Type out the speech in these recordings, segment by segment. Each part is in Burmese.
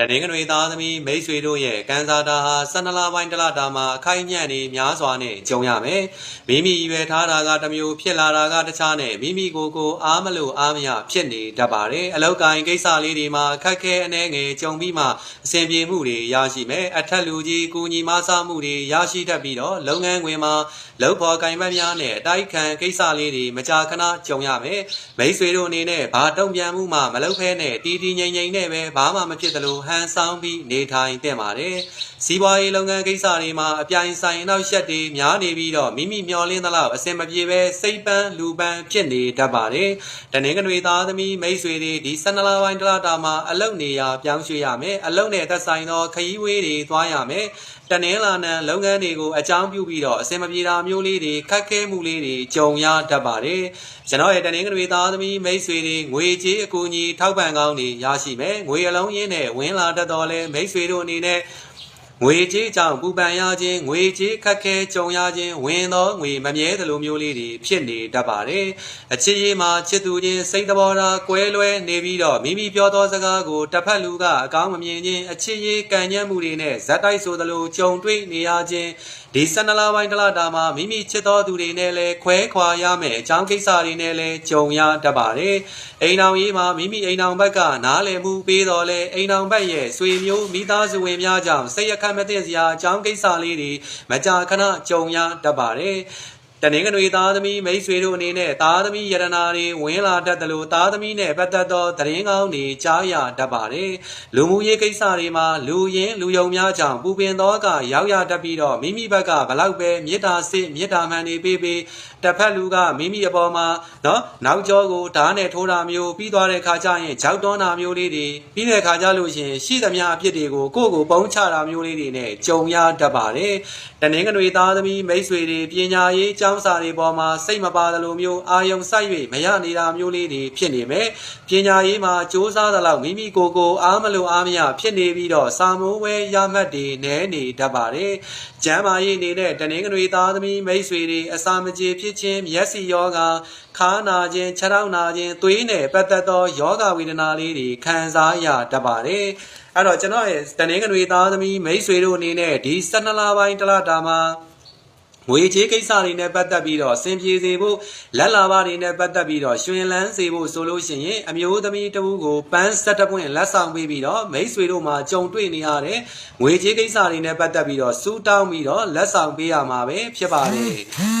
တနင်္ဂနွေသားသမီးမိတ်ဆွေတို့ရဲ့ကန်စာတာဟာ12လပိုင်းတစ်လတာမှာအခိုင်အမြတ်နေများစွာနဲ့ကြုံရမယ်မိမိရွယ်ထားတာကတစ်မျိုးဖြစ်လာတာကတခြားနဲ့မိမိကိုယ်ကိုအားမလို့အားမရဖြစ်နေတတ်ပါတယ်အလောက်ကိုင်းကိစ္စလေးတွေမှာခက်ခဲအနေငယ်ကြုံပြီးမှအဆင်ပြေမှုတွေရရှိမယ်အထက်လူကြီးကူညီမဆမှုတွေရရှိတတ်ပြီးတော့လုပ်ငန်းခွင်မှာလုပ်ဖော်ကိုင်ဘက်များနဲ့အတိုက်ခံကိစ္စလေးတွေမကြာခဏကြုံရမယ်မိတ်ဆွေတို့အနေနဲ့ဘာတုံ့ပြန်မှုမှမလုပ်ဖဲနဲ့တီတီငိမ့်ငိမ့်နဲ့ပဲဘာမှမဖြစ်သလိုဟန်ဆောင်ပြီးနေထိုင်တင်ပါတယ်စီးပွားရေးလုပ်ငန်းကိစ္စတွေမှာအပြိုင်ဆိုင်နောက်ရက်တွေများနေပြီးတော့မိမိမျှော်လင့်သလောက်အဆင်မပြေပဲစိတ်ပန်းလူပန်းဖြစ်နေတတ်ပါတယ်တနင်္ဂနွေသားသမီးမိတ်ဆွေတွေဒီ12လပိုင်းတလတာမှာအလုတ်နေရာပြောင်းရွှေ့ရမယ်အလုတ်နဲ့သက်ဆိုင်သောခရီးဝေးတွေသွားရမယ်တနင်္လာနံလုပ်ငန်းတွေကိုအကြောင်းပြုပြီးတော့အစင်မပြေတာမျိုးလေးတွေခက်ခဲမှုလေးတွေကြုံရတတ်ပါတယ်ကျွန်တော်ရဲ့တနင်္ဂနွေသားသမီးမိတ်ဆွေတွေငွေကြေးအကူအညီထောက်ပံ့ကောင်းတွေရရှိမယ်ငွေအလုံးရင်းနဲ့ဝင်လာတတ်တော်လဲမိတ်ဆွေတို့အနေနဲ့ ငွေကြေးကြောင့်ပူပန်ရခြင်းငွေကြေးခက်ခဲကြုံရခြင်းဝင်သောငွေမမြဲသလိုမျိုးလေးတွေဖြစ်နေတတ်ပါတယ်အချစ်ရေးမှာချစ်သူချင်းစိတ်တဘောထားကွဲလွဲနေပြီးတော့မိမိပြောသောစကားကိုတစ်ဖက်လူကအကောင်းမမြင်ခြင်းအချစ်ရေးကံညံ့မှုတွေနဲ့ဇက်တိုက်ဆိုသလိုကြုံတွေ့နေရခြင်းဒီ12လပိုင်းတလတာမှာမိမိချစ်တော်သူတွေနဲ့လည်းခွဲခွာရမယ်အကြောင်းကိစ္စတွေနဲ့လည်းကြုံရတတ်ပါတယ်အိမ်အောင်ရေးမှာမိမိအိမ်အောင်ဘက်ကနားလည်မှုပေးတော်လဲအိမ်အောင်ဘက်ရဲ့ဆွေမျိုးမိသားစုဝင်များကြောင့်စိတ်ရခတ်မသိစရာအကြောင်းကိစ္စလေးတွေမကြာခဏကြုံရတတ်ပါတယ် တနင်္ဂနွေသားသမီးမိတ်ဆွေတို့အနေနဲ့သားသမီးယရနာတွေဝင်လာတတ်တယ်လို့သားသမီးနဲ့ပတ်သက်သောသတင်းကောင်းတွေကြားရတတ်ပါတယ်လူမှုရေးကိစ္စတွေမှာလူရင်းလူယုံများကြောင့်ပူပင်သောကရောက်ရတတ်ပြီးတော့မိမိဘက်ကဘလောက်ပဲမေတ္တာစစ်မေတ္တာမှန်နေပေးပေးတစ်ဖက်လူကမိမိအပေါ်မှာနော်နောက်ကျောကိုဓာတ်နဲ့ထိုးတာမျိုးပြီးသွားတဲ့ခါကျရင်ကြောက်တွန်းတာမျိုးလေးတွေပြီးတဲ့ခါကျလို့ရှရင်ရှိသမျှအဖြစ်တွေကိုကိုယ့်ကိုပုံချတာမျိုးလေးတွေနဲ့ကြုံရတတ်ပါတယ်တနင်္ဂနွေသားသမီးမိတ်ဆွေတွေပညာရေးကျောင်းစာတွေပေါ်မှာစိတ်မပါသလိုမျိုးအာယုံစိုက်၍မရနေတာမျိုးလေးတွေဖြစ်နေမယ်ပညာရေးမှာစ조사သလောက်မိမိကိုယ်ကိုအားမလို့အားမရဖြစ်နေပြီးတော့စာမိုးဝဲရမှတ်တွေနဲနေတတ်ပါတယ်ကျမ်းမာရေးအနေနဲ့တနင်္ဂနွေသားသမီးမိတ်ဆွေတွေအစာမကြေဖြစ်ခြင်းမျက်စိယောဂခါနာခြင်းခြေထောက်နာခြင်းသွေးနဲ့ပတ်သက်သောယောဂဝေဒနာလေးတွေခံစားရတတ်ပါတယ်အဲ့တော့ကျွန်တော်ရဲ့တနင်္ဂနွေသားသမီးမိတ်ဆွေတို့အနေနဲ့ဒီ12လပိုင်းတလတာမှာ ငွေကြေးကိစ္စတွေနဲ့ပတ်သက်ပြီးတော့စင်ပြေစေဖို့လက်လာပါတွေနဲ့ပတ်သက်ပြီးတော့ရှင်လန်းစေဖို့ဆိုလို့ရှိရင်အမျိုးသမီးတဦးကိုပန်းဆက်တပွင့်လက်ဆောင်ပေးပြီးတော့မိတ်ဆွေတို့မှာကြုံတွေ့နေရတဲ့ငွေကြေးကိစ္စတွေနဲ့ပတ်သက်ပြီးတော့စူးတောင်းပြီးတော့လက်ဆောင်ပေးရမှာပဲဖြစ်ပါတယ်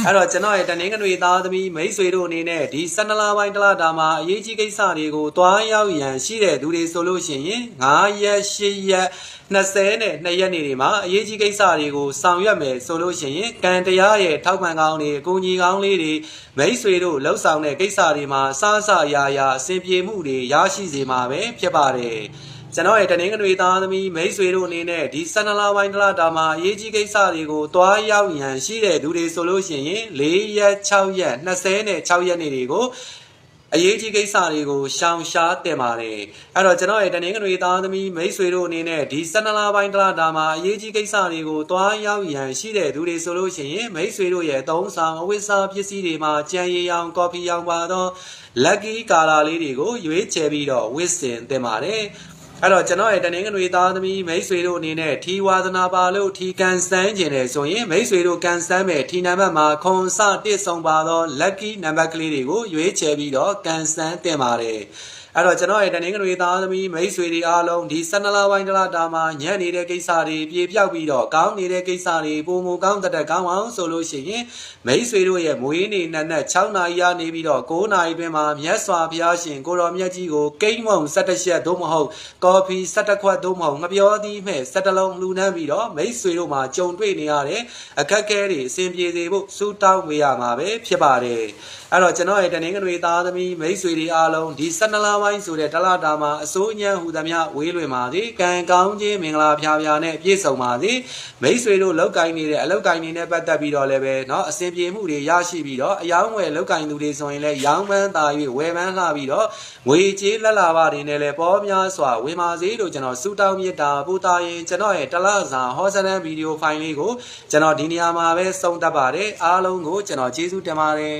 အဲ့တော့ကျွန်တော်ရဲ့တနင်္ဂနွေသားသမီးမိတ်ဆွေတို့အနေနဲ့ဒီ12လပိုင်းတလတာမှာအရေးကြီးကိစ္စတွေကိုတွားရောက်ရန်ရှိတဲ့သူတွေဆိုလို့ရှိရင်9ရက်10ရက်20နဲ့2ရက်နေတွေမှာအရေးကြီးကိစ္စတွေကိုဆောင်ရွက်မယ်ဆိုလို့ရှိရင်ကံတရားရဲ့ထောက်ပံ့ကောင်းတွေအကူအညီကောင်းလေးတွေမိတ်ဆွေတို့လှုပ်ဆောင်တဲ့ကိစ္စတွေမှာစားစရာရာအဆင်ပြေမှုတွေရရှိစေမှာပဲဖြစ်ပါတယ်ကျွန်တော်ရဲ့တနင်္ဂနွေသားသမီးမိတ်ဆွေတို့အနေနဲ့ဒီ12လပိုင်းတလတာမှာအရေးကြီးကိစ္စတွေကိုတွားရောက်ရန်ရှိတဲ့သူတွေဆိုလို့ရှိရင်4ရက်6ရက်20နဲ့6ရက်နေ့တွေကို အရေးကြီးကိစ္စတွေကိုရှောင်ရှားတင်ပါတယ်အဲ့တော့ကျွန်တော်ရဲ့တနင်္ဂနွေသားသမီးမိတ်ဆွေတို့အနေနဲ့ဒီ12လပိုင်းတလတာမှာအရေးကြီးကိစ္စတွေကိုတွားရောက်ရန်ရှိတဲ့သူတွေဆိုလို့ရှိရင်မိတ်ဆွေတို့ရဲ့သုံးဆောင်အဝိစာပစ္စည်းတွေမှာကြံရည်ရောင်ကော်ဖီရောင်ပါတော့ lucky ကာလာလေးတွေကိုရွေးချယ်ပြီးတော့ဝစ်စင်တင်ပါတယ် အဲ့တော့ကျွန်တော်ရဲ့တနင်္ဂနွေသားသမီးမိတ်ဆွေတို့အနေနဲ့ထီဝါသနာပါလို့ထီကန်စမ်းကျင်တယ်ဆိုရင်မိတ်ဆွေတို့ကန်စမ်းမဲ့ထီနံပါတ်မှာခွန်စတစ်ဆောင်ပါသော lucky နံပါတ်ကလေးတွေကိုရွေးချယ်ပြီးတော့ကန်စမ်းတင်ပါတယ် အဲ့တော့ကျွန်တော်ရဲ့တနင်္ဂနွေသားသမီးမိတ်ဆွေတွေအားလုံးဒီ12လပိုင်းတလတာမှာညံ့နေတဲ့ကိစ္စတွေပြေပြောက်ပြီးတော့ကောင်းနေတဲ့ကိစ္စတွေပုံမကောင်းတဲ့ကောင်းအောင်ဆိုလို့ရှိရင်မိတ်ဆွေတို့ရဲ့မွေးနေ့နက်နက်6နာရီရနေပြီးတော့9နာရီတွင်မှာမြတ်စွာဘုရားရှင်ကိုတော်မြတ်ကြီးကိုကိန်းမုံ17ချက်သို့မဟုတ်ကော်ဖီ17ခွက်သို့မဟုတ်ငပြောသီးမဲ့17လုံးလှူနှမ်းပြီးတော့မိတ်ဆွေတို့မှာကြုံတွေ့နေရတဲ့အခက်အခဲတွေအဆင်ပြေစေဖို့စူးတောင်းပေးရမှာပဲဖြစ်ပါတယ်အဲ့တော့ကျွန်တော်ရဲ့တနင်္ဂနွေသားသမီးမိတ်ဆွေတွေအားလုံးဒီ12လပိုင်းဆိုတဲ့တလတာမှာအစိုးညံဟူသမျှဝေးလွင်ပါစေကံကောင်းခြင်းမင်္ဂလာဖျားဖျားနဲ့ပြည့်စုံပါစေမိတ်ဆွေတို့လောက်ကင်နေတဲ့အလောက်ကင်နေနဲ့ပတ်သက်ပြီးတော့လည်းပဲเนาะအစဉ်ပြေမှုတွေရရှိပြီးတော့အယောင်းဝယ်လောက်ကင်သူတွေဆိုရင်လည်းရောင်းပန်းသာ၍ဝယ်ပန်းလှပြီးတော့ငွေကြေးလက်လာပါတွေနဲ့လည်းပေါ်များစွာဝင်ပါစေလို့ကျွန်တော်ဆုတောင်းမြတ်တာပူတာရင်ကျွန်တော်ရဲ့တလစာဟောစတန်ဗီဒီယိုဖိုင်လေးကိုကျွန်တော်ဒီနေရာမှာပဲဆုံးသတ်ပါတယ်အားလုံးကိုကျွန်တော်ကျေးဇူးတင်ပါတယ်